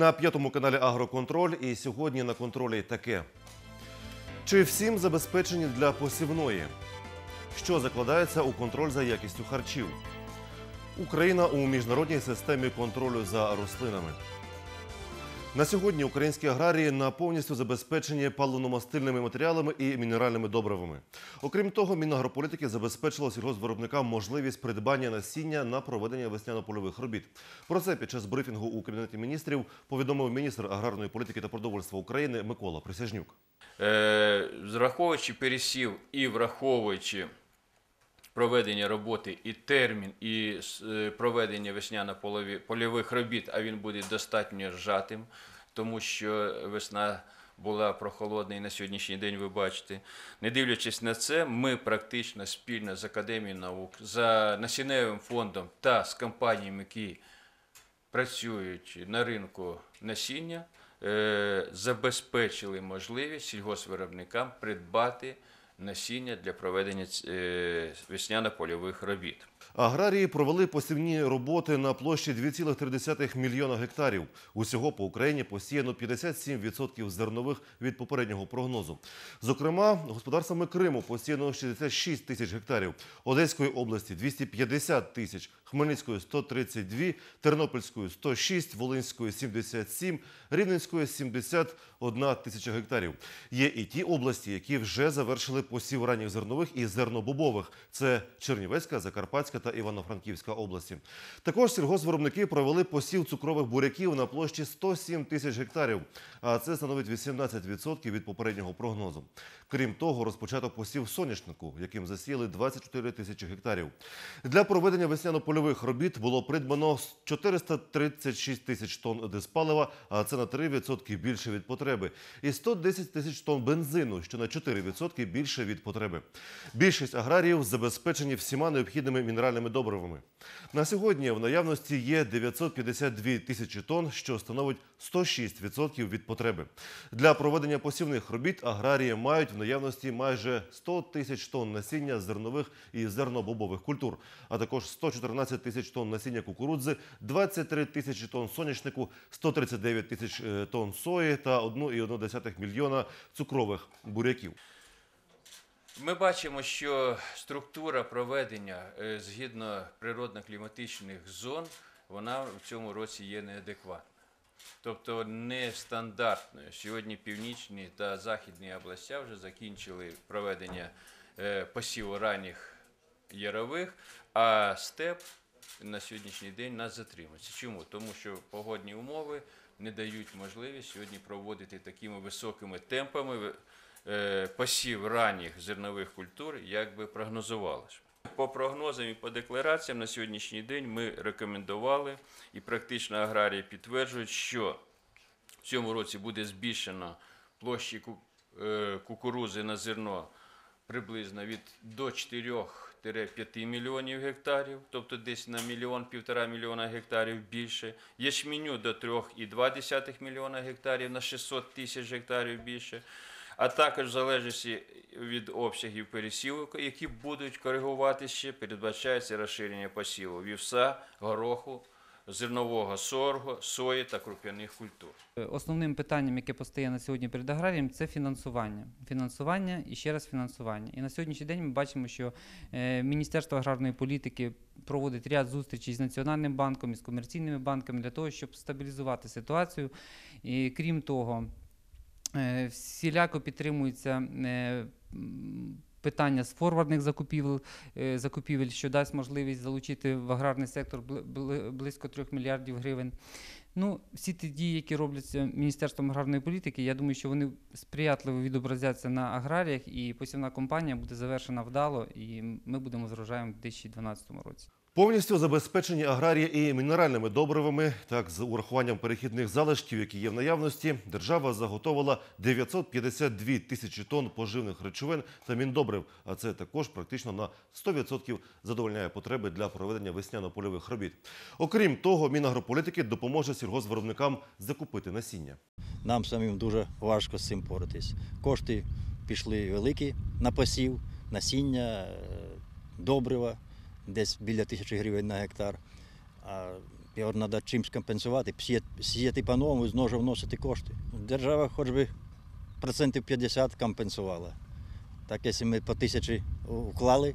На п'ятому каналі Агроконтроль і сьогодні на контролі таке. Чи всім забезпечені для посівної? Що закладається у контроль за якістю харчів? Україна у міжнародній системі контролю за рослинами. На сьогодні українські аграрії на повністю забезпечені паливно-мастильними матеріалами і мінеральними добривами. Окрім того, Мінагрополітики забезпечило сільгоспвиробникам можливість придбання насіння на проведення весняно-польових робіт. Про це під час брифінгу у кабінеті міністрів повідомив міністр аграрної політики та продовольства України Микола Присяжнюк. Е, Враховуючи пересів і враховуючи проведення роботи і термін, і е, проведення весняно-польових робіт, а він буде достатньо ржатим, тому що весна була прохолодна і на сьогоднішній день ви бачите. Не дивлячись на це, ми практично спільно з Академією наук, за насінневим фондом та з компаніями, які працюють на ринку насіння, е, забезпечили можливість сільгоспвиробникам придбати насіння для проведення е, весняно-польових робіт. Аграрії провели посівні роботи на площі 2,3 мільйона гектарів. Усього по Україні посіяно 57% зернових від попереднього прогнозу. Зокрема, господарствами Криму посіяно 66 тисяч гектарів, Одеської області 250 тисяч, Хмельницької 132, Тернопільської 106, Волинської 77, Рівненської 71 тисяча гектарів. Є і ті області, які вже завершили посів ранніх зернових і зернобобових. Це Чернівецька, Закарпатська та Івано-Франківська області. Також сільгоспвиробники провели посів цукрових буряків на площі 107 тисяч гектарів, а це становить 18% від попереднього прогнозу. Крім того, розпочато посів соняшнику, яким засіяли 24 тисячі гектарів. Для проведення весняно-польових робіт було придбано 436 тисяч тонн диспалива, а це на 3% більше від потреби, і 110 тисяч тонн бензину, що на 4% більше від потреби. Більшість аграріїв забезпечені всіма необхідними мінеральними добривами. На сьогодні в наявності є 952 тисячі тонн, що становить 106% від потреби. Для проведення посівних робіт аграрії мають в наявності майже 100 тисяч тонн насіння зернових і зернобобових культур, а також 114 тисяч тонн насіння кукурудзи, 23 тисячі тонн соняшнику, 139 тисяч е, тонн сої та 1,1 мільйона цукрових буряків. Ми бачимо, що структура проведення е, згідно природно-кліматичних зон, вона в цьому році є неадекватна. Тобто нестандартною. Сьогодні північні та західні області вже закінчили проведення е, посіву ранніх ярових, а степ на сьогоднішній день нас затримується. Чому? Тому що погодні умови не дають можливість сьогодні проводити такими високими темпами посів ранніх зернових культур, як би прогнозувалось. По прогнозам і по деклараціям на сьогоднішній день ми рекомендували і практично аграрії підтверджують, що в цьому році буде збільшено площі е, кукурузи на зерно приблизно від до 4-5 мільйонів гектарів, тобто десь на мільйон, півтора мільйона гектарів більше. Ячменю до 3,2 мільйона гектарів на 600 тисяч гектарів більше. А також в залежності від обсягів пересіву, які будуть коригувати ще, передбачається розширення посіву вівса, гороху, зернового соргу, сої та круп'яних культур. Основним питанням, яке постає на сьогодні перед аграрієм, це фінансування. Фінансування і ще раз фінансування. І на сьогоднішній день ми бачимо, що е, Міністерство аграрної політики проводить ряд зустрічей з Національним банком і з комерційними банками для того, щоб стабілізувати ситуацію. І крім того, е, всіляко підтримуються. е, Питання з форвардних закупівель, е, закупівель, що дасть можливість залучити в аграрний сектор бли- бли- близько 3 мільярдів гривень. Ну, всі ті дії, які робляться Міністерством аграрної політики, я думаю, що вони сприятливо відобразяться на аграріях, і посівна кампанія буде завершена вдало, і ми будемо з врожаєм в 2012 році. Повністю забезпечені аграрії і мінеральними добривами, так з урахуванням перехідних залишків, які є в наявності, держава заготовила 952 тисячі тонн поживних речовин та міндобрив. А це також практично на 100% задовольняє потреби для проведення весняно-польових робіт. Окрім того, Мінагрополітики допоможе сільгоспвиробникам закупити насіння. Нам самим дуже важко з цим поратись. Кошти пішли великі на посів, насіння, е, добрива, десь біля тисячі гривень на гектар. А Його треба чимось компенсувати, сіяти, по-новому, знову ж вносити кошти. Держава хоч би процентів 50 компенсувала. Так, якщо ми по тисячі уклали,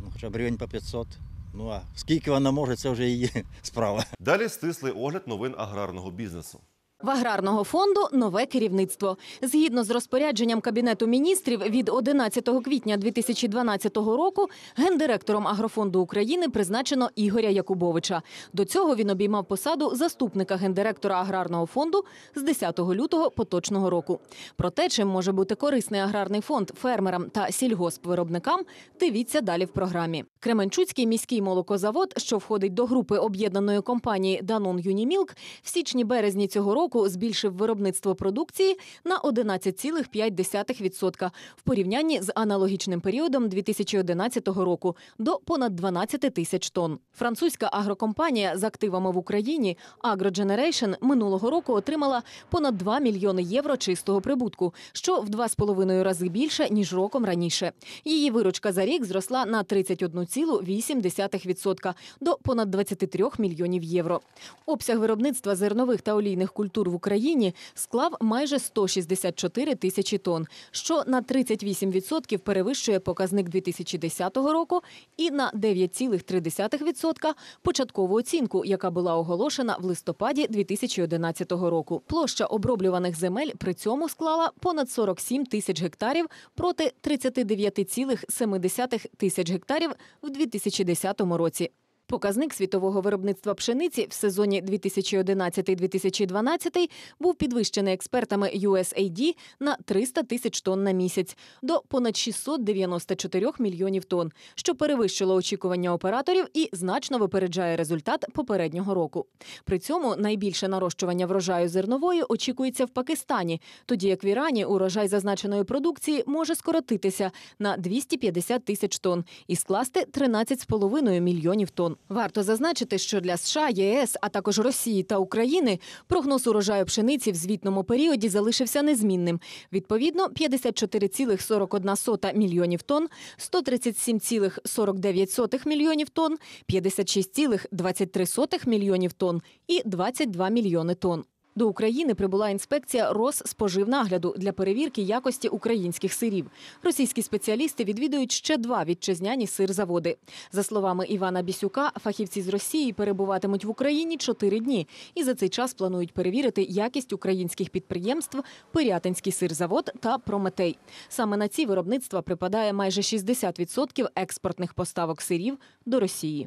ну, хоча б гривень по 500, ну а скільки вона може, це вже її справа. Далі стислий огляд новин аграрного бізнесу. В аграрного фонду нове керівництво. Згідно з розпорядженням Кабінету міністрів від 11 квітня 2012 року гендиректором Агрофонду України призначено Ігоря Якубовича. До цього він обіймав посаду заступника гендиректора аграрного фонду з 10 лютого поточного року. Про те, чим може бути корисний аграрний фонд фермерам та сільгоспвиробникам, дивіться далі в програмі. Кременчуцький міський молокозавод, що входить до групи об'єднаної компанії Данон Юнімілк, в січні-березні цього року збільшив виробництво продукції на 11,5% в порівнянні з аналогічним періодом 2011 року до понад 12 тисяч тонн. Французька агрокомпанія з активами в Україні AgroGeneration минулого року отримала понад 2 мільйони євро чистого прибутку, що в 2,5 рази більше ніж роком раніше. Її виручка за рік зросла на 31,8% до понад 23 мільйонів євро. Обсяг виробництва зернових та олійних культур в Україні склав майже 164 тисячі тонн, що на 38% перевищує показник 2010 року і на 9,3% початкову оцінку, яка була оголошена в листопаді 2011 року. Площа оброблюваних земель при цьому склала понад 47 тисяч гектарів проти 39,7 тисяч гектарів в 2010 році. Показник світового виробництва пшениці в сезоні 2011-2012 був підвищений експертами USAID на 300 тисяч тонн на місяць до понад 694 мільйонів тонн, що перевищило очікування операторів і значно випереджає результат попереднього року. При цьому найбільше нарощування врожаю зернової очікується в Пакистані, тоді як в Ірані урожай зазначеної продукції може скоротитися на 250 тисяч тонн і скласти 13,5 мільйонів тонн. Варто зазначити, що для США, ЄС, а також Росії та України прогноз урожаю пшениці в звітному періоді залишився незмінним. Відповідно, 54,41 мільйонів тонн, 137,49 мільйонів тонн, 56,23 мільйонів тонн і 22 мільйони тонн. До України прибула інспекція Росспоживнагляду для перевірки якості українських сирів. Російські спеціалісти відвідують ще два вітчизняні сирзаводи. За словами Івана Бісюка, фахівці з Росії перебуватимуть в Україні чотири дні і за цей час планують перевірити якість українських підприємств Пирятинський сирзавод та Прометей. Саме на ці виробництва припадає майже 60% експортних поставок сирів до Росії.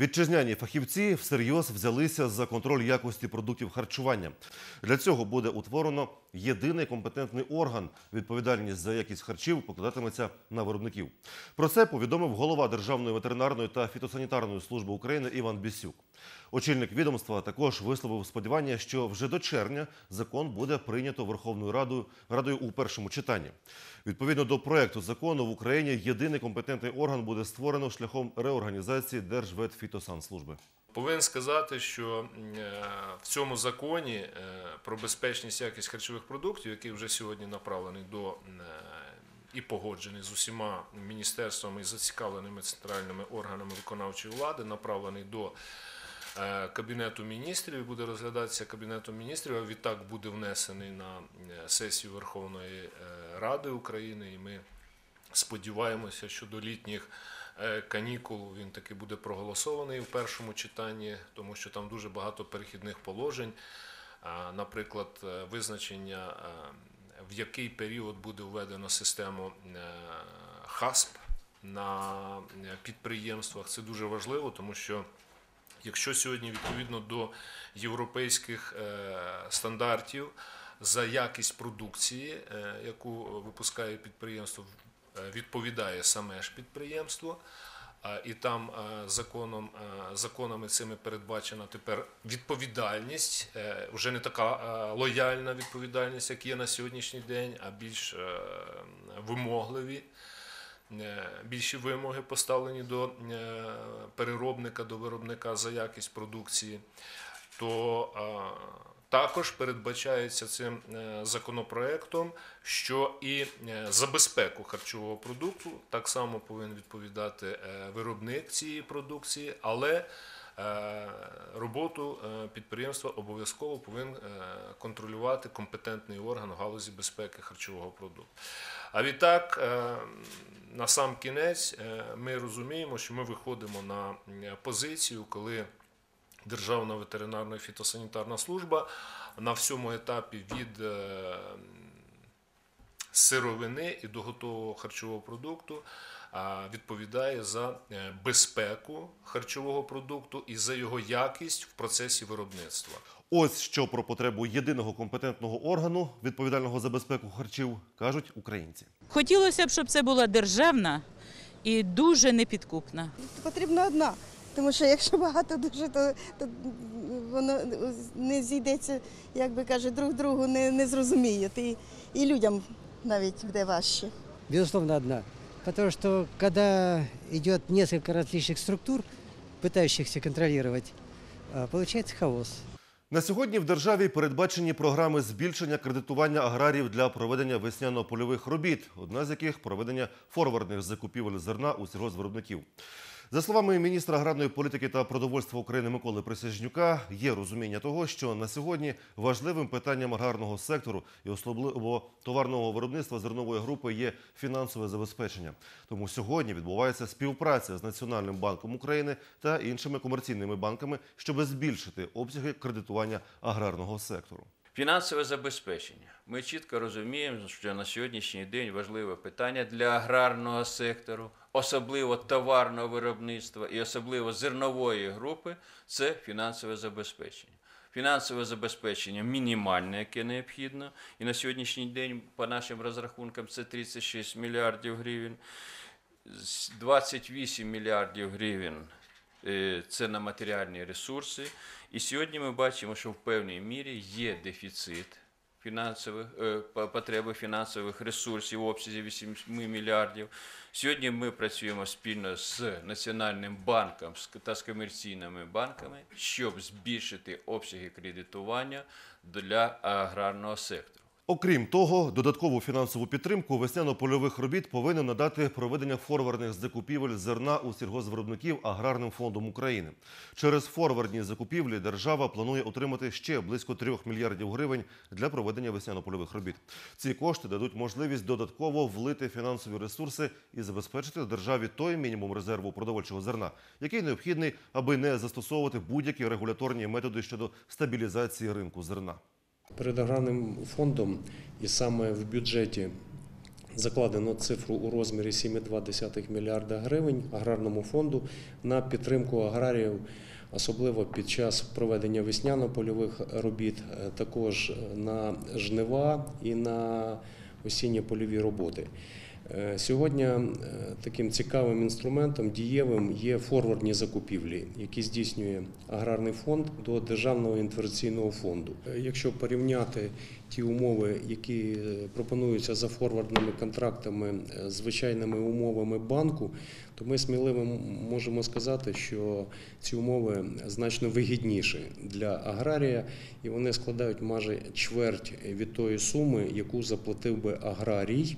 Вітчизняні фахівці всерйоз взялися за контроль якості продуктів харчування. Для цього буде утворено єдиний компетентний орган. Відповідальність за якість харчів покладатиметься на виробників. Про це повідомив голова Державної ветеринарної та фітосанітарної служби України Іван Бісюк. Очільник відомства також висловив сподівання, що вже до червня закон буде прийнято Верховною Радою Радою у першому читанні. Відповідно до проекту закону в Україні єдиний компетентний орган буде створено шляхом реорганізації Держветфітосанслужби. Повинен сказати, що е, в цьому законі е, про безпечність якість харчових продуктів, який вже сьогодні направлений до е, і погоджений з усіма міністерствами і зацікавленими центральними органами виконавчої влади, направлений до Кабінету міністрів буде розглядатися Кабінетом міністрів, а відтак буде внесений на е, сесію Верховної е, Ради України. І ми сподіваємося, що до літніх е, канікул він таки буде проголосований в першому читанні, тому що там дуже багато перехідних положень. Наприклад, е, визначення, е, в який період буде введено систему е, ХАСП на е, підприємствах. Це дуже важливо, тому що Якщо сьогодні відповідно до європейських е, стандартів за якість продукції, е, яку випускає підприємство, е, відповідає саме ж підприємство, і там законом, законами цими передбачена тепер відповідальність, вже не така лояльна відповідальність, як є на сьогоднішній день, а більш вимогливі більші вимоги поставлені до е, переробника, до виробника за якість продукції, то е, також передбачається цим е, законопроектом, що і е, за безпеку харчового продукту так само повинен відповідати е, виробник цієї продукції, але е, роботу е, підприємства обов'язково повинен е, контролювати компетентний орган в галузі безпеки харчового продукту. А відтак, е, на сам кінець, е, ми розуміємо, що ми виходимо на е, позицію, коли Державна ветеринарна фітосанітарна служба на всьому етапі від е, сировини і до готового харчового продукту відповідає за е, безпеку харчового продукту і за його якість в процесі виробництва. Ось що про потребу єдиного компетентного органу, відповідального за безпеку харчів, кажуть українці. Хотілося б, щоб це була державна і дуже непідкупна. потрібна одна. Тому що якщо багато дуже, то, то воно не зійдеться, як би каже, друг другу не, не зрозуміють. І, і людям навіть буде важче. Безусловно, одна. Потому что когда идет несколько различных структур, пытающихся контролировать, получается хаос. На сьогодні в державі передбачені програми збільшення кредитування аграрів для проведення весняно-польових робіт, одна з яких проведення форвардних закупівель зерна у сільгоспвиробників. За словами міністра аграрної політики та продовольства України Миколи Присяжнюка, є розуміння того, що на сьогодні важливим питанням аграрного сектору і особливо товарного виробництва зернової групи є фінансове забезпечення. Тому сьогодні відбувається співпраця з Національним банком України та іншими комерційними банками, щоб збільшити обсяги кредитування аграрного сектору. Фінансове забезпечення. Ми чітко розуміємо, що на сьогоднішній день важливе питання для аграрного сектору, особливо товарного виробництва і особливо зернової групи це фінансове забезпечення. Фінансове забезпечення мінімальне, яке необхідно, і на сьогоднішній день, по нашим розрахункам, це 36 мільярдів гривень. З 28 мільярдів гривень це на матеріальні ресурси. І сьогодні ми бачимо, що в певній мірі є дефіцит фінансових е, потреби фінансових ресурсів в обсязі 8 мільярдів. Сьогодні ми працюємо спільно з Національним банком та з комерційними банками, щоб збільшити обсяги кредитування для аграрного сектору. Окрім того, додаткову фінансову підтримку весняно-польових робіт повинен надати проведення форвардних закупівель зерна у сільгоспвиробників аграрним фондом України. Через форвардні закупівлі держава планує отримати ще близько 3 мільярдів гривень для проведення весняно-польових робіт. Ці кошти дадуть можливість додатково влити фінансові ресурси і забезпечити державі той мінімум резерву продовольчого зерна, який необхідний, аби не застосовувати будь-які регуляторні методи щодо стабілізації ринку зерна. Перед аграрним фондом і саме в бюджеті закладено цифру у розмірі 7,2 мільярда гривень аграрному фонду на підтримку аграріїв, особливо під час проведення весняно-польових робіт, е, також на жнива і на осінні польові роботи. Е, Сьогодні е, таким цікавим інструментом дієвим є форвардні закупівлі, які здійснює аграрний фонд до Державного інвестиційного фонду. Е, Якщо порівняти ті умови, які пропонуються за форвардними контрактами звичайними умовами банку, то ми сміливо можемо сказати, що ці умови значно вигідніші для аграрія, і вони складають майже чверть від тої суми, яку заплатив би аграрій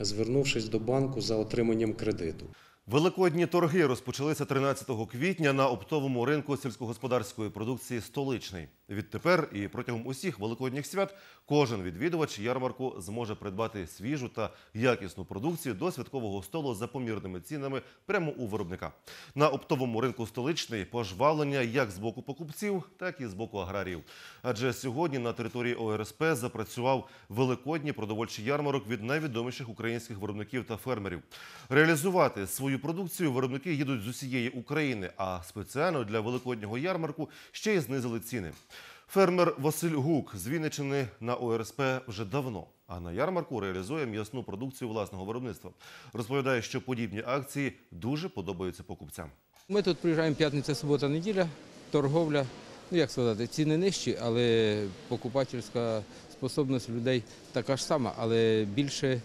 звернувшись до банку за отриманням кредиту. Великодні торги розпочалися 13 квітня на оптовому ринку сільськогосподарської продукції «Столичний». Відтепер і протягом усіх великодніх свят кожен відвідувач ярмарку зможе придбати свіжу та якісну продукцію до святкового столу за помірними цінами прямо у виробника. На оптовому ринку «Столичний» пожвавлення як з боку покупців, так і з боку аграріїв. Адже сьогодні на території ОРСП запрацював великодній продовольчий ярмарок від найвідоміших українських виробників та фермерів. Реалізувати свою продукцію виробники їдуть з усієї України, а спеціально для великоднього ярмарку ще й знизили ціни. Фермер Василь Гук з Вінничини на ОРСП вже давно, а на ярмарку реалізує м'ясну продукцію власного виробництва. Розповідає, що подібні акції дуже подобаються покупцям. Ми тут приїжджаємо п'ятниця, субота, неділя, торговля. Ну як сказати, ціни нижчі, але покупательська способність людей така ж сама, але більше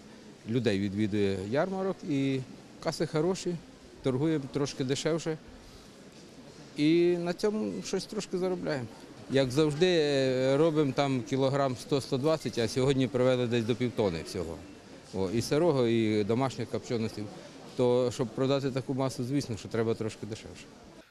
людей відвідує ярмарок і каси хороші, торгуємо трошки дешевше. І на цьому щось трошки заробляємо. Як завжди, е, робимо там кілограм 100-120, а сьогодні привели десь до півтони всього. О, і сирого, і домашніх копченостей. То щоб продати таку масу, звісно, що треба трошки дешевше.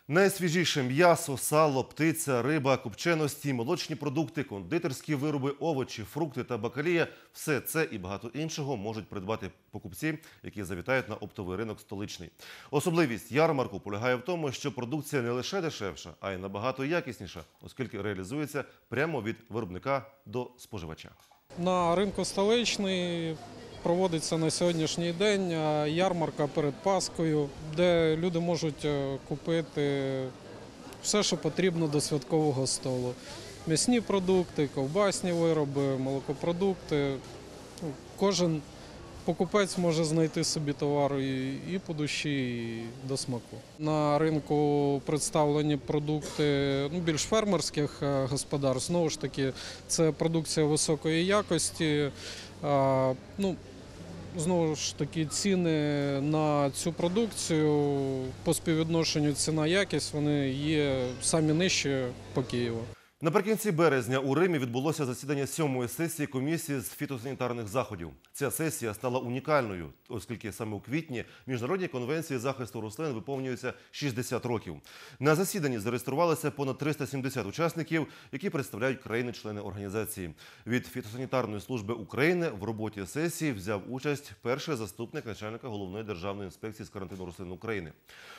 Найсвіжіше м'ясо, сало, птиця, риба, копченості, молочні продукти, кондитерські вироби, овочі, фрукти та бакалія – все це і багато іншого можуть придбати покупці, які завітають на оптовий ринок столичний. Особливість ярмарку полягає в тому, що продукція не лише дешевша, а й набагато якісніша, оскільки реалізується прямо від виробника до споживача. На ринку столичний проводиться на сьогоднішній день е, ярмарка перед Паскою, де люди можуть е, купити все, що потрібно до святкового столу. М'ясні продукти, ковбасні вироби, молокопродукти. Ну, Кожен покупець може знайти собі товар і, по душі, і до смаку. На ринку представлені продукти ну, більш фермерських е, господарств. Знову ж таки, це продукція високої якості. А, ну, знову ж таки, ціни на цю продукцію по співвідношенню ціна-якість вони є самі нижчі по Києву. Наприкінці березня у Римі відбулося засідання сьомої сесії комісії з фітосанітарних заходів. Ця сесія стала унікальною, оскільки саме у квітні міжнародній конвенції захисту рослин виповнюється 60 років. На засіданні зареєструвалося понад 370 учасників, які представляють країни-члени організації. Від фітосанітарної служби України в роботі сесії взяв участь перший заступник начальника головної державної інспекції з карантину рослин України.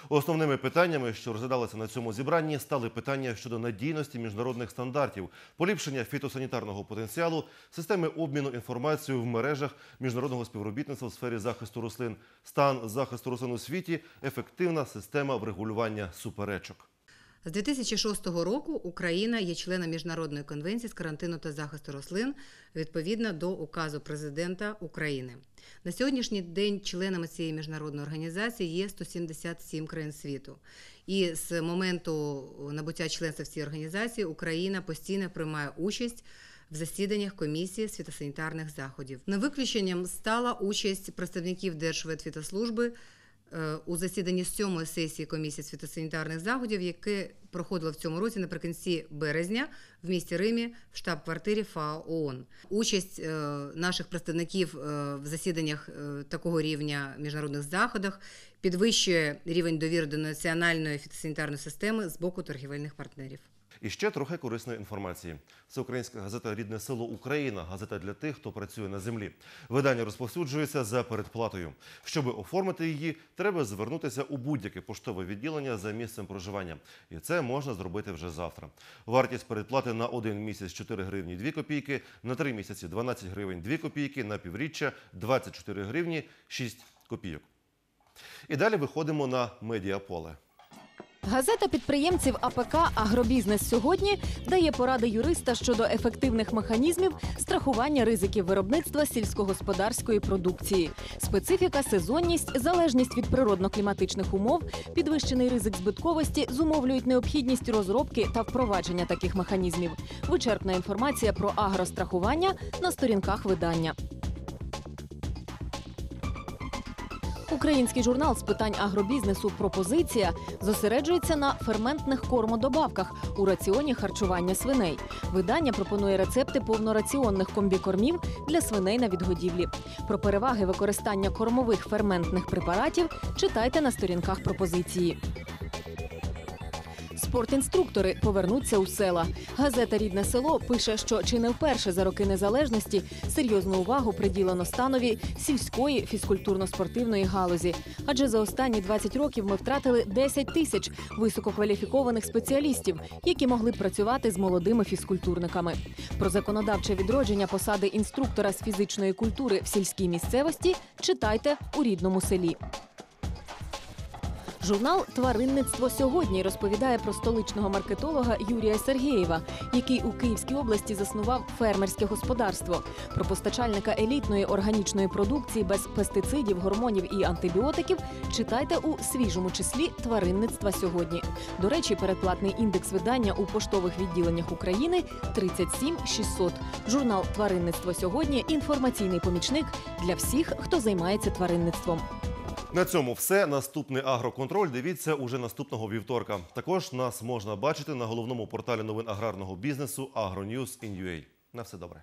Основними питаннями, що розглядалися на цьому зібранні, стали питання щодо надійності міжнародних стандартів, поліпшення фітосанітарного потенціалу, системи обміну інформацією в мережах міжнародного співробітництва в сфері захисту рослин, стан захисту рослин у світі, ефективна система врегулювання суперечок. З 2006 року Україна є членом Міжнародної конвенції з карантину та захисту рослин відповідно до указу президента України. На сьогоднішній день членами цієї міжнародної організації є 177 країн світу. І з моменту набуття членства в цій організації Україна постійно приймає участь в засіданнях комісії з фітосанітарних заходів. Не виключенням стала участь представників Держветфітослужби у засіданні сьомої сесії комісії з фітосанітарних заходів, яке проходило в цьому році наприкінці березня в місті Римі в штаб-квартирі ФАО ООН. Участь е, наших представників е, в засіданнях е, такого рівня міжнародних заходах підвищує рівень довіри до національної фітосанітарної системи з боку торгівельних партнерів. І ще трохи корисної інформації. Це українська газета Рідне село Україна, газета для тих, хто працює на землі. Видання розповсюджується за передплатою. Щоб оформити її, треба звернутися у будь-яке поштове відділення за місцем проживання. І це можна зробити вже завтра. Вартість передплати на один місяць 4 гривні 2 копійки, на 3 місяці 12 гривень 2 копійки, на півріччя 24 гривні 6 копійок. І далі виходимо на медіаполе. Газета підприємців АПК Агробізнес сьогодні дає поради юриста щодо ефективних механізмів страхування ризиків виробництва сільськогосподарської продукції, специфіка, сезонність, залежність від природно-кліматичних умов, підвищений ризик збитковості зумовлюють необхідність розробки та впровадження таких механізмів. Вичерпна інформація про агрострахування на сторінках видання. Український журнал з питань агробізнесу Пропозиція зосереджується на ферментних кормодобавках у раціоні харчування свиней. Видання пропонує рецепти повнораціонних комбікормів для свиней на відгодівлі. Про переваги використання кормових ферментних препаратів читайте на сторінках пропозиції. Спортінструктори повернуться у села. Газета Рідне село пише, що чи не вперше за роки незалежності серйозну увагу приділено станові сільської фізкультурно-спортивної галузі. Адже за останні 20 років ми втратили 10 тисяч висококваліфікованих спеціалістів, які могли б працювати з молодими фізкультурниками. Про законодавче відродження посади інструктора з фізичної культури в сільській місцевості читайте у рідному селі. Журнал Тваринництво сьогодні розповідає про столичного маркетолога Юрія Сергєєва, який у Київській області заснував фермерське господарство. Про постачальника елітної органічної продукції без пестицидів, гормонів і антибіотиків читайте у свіжому числі Тваринництва сьогодні. До речі, передплатний індекс видання у поштових відділеннях України 37 600. Журнал Тваринництво сьогодні інформаційний помічник для всіх, хто займається тваринництвом. На цьому все. Наступний агроконтроль дивіться уже наступного вівторка. Також нас можна бачити на головному порталі новин аграрного бізнесу AgroNews.in.ua. На все добре.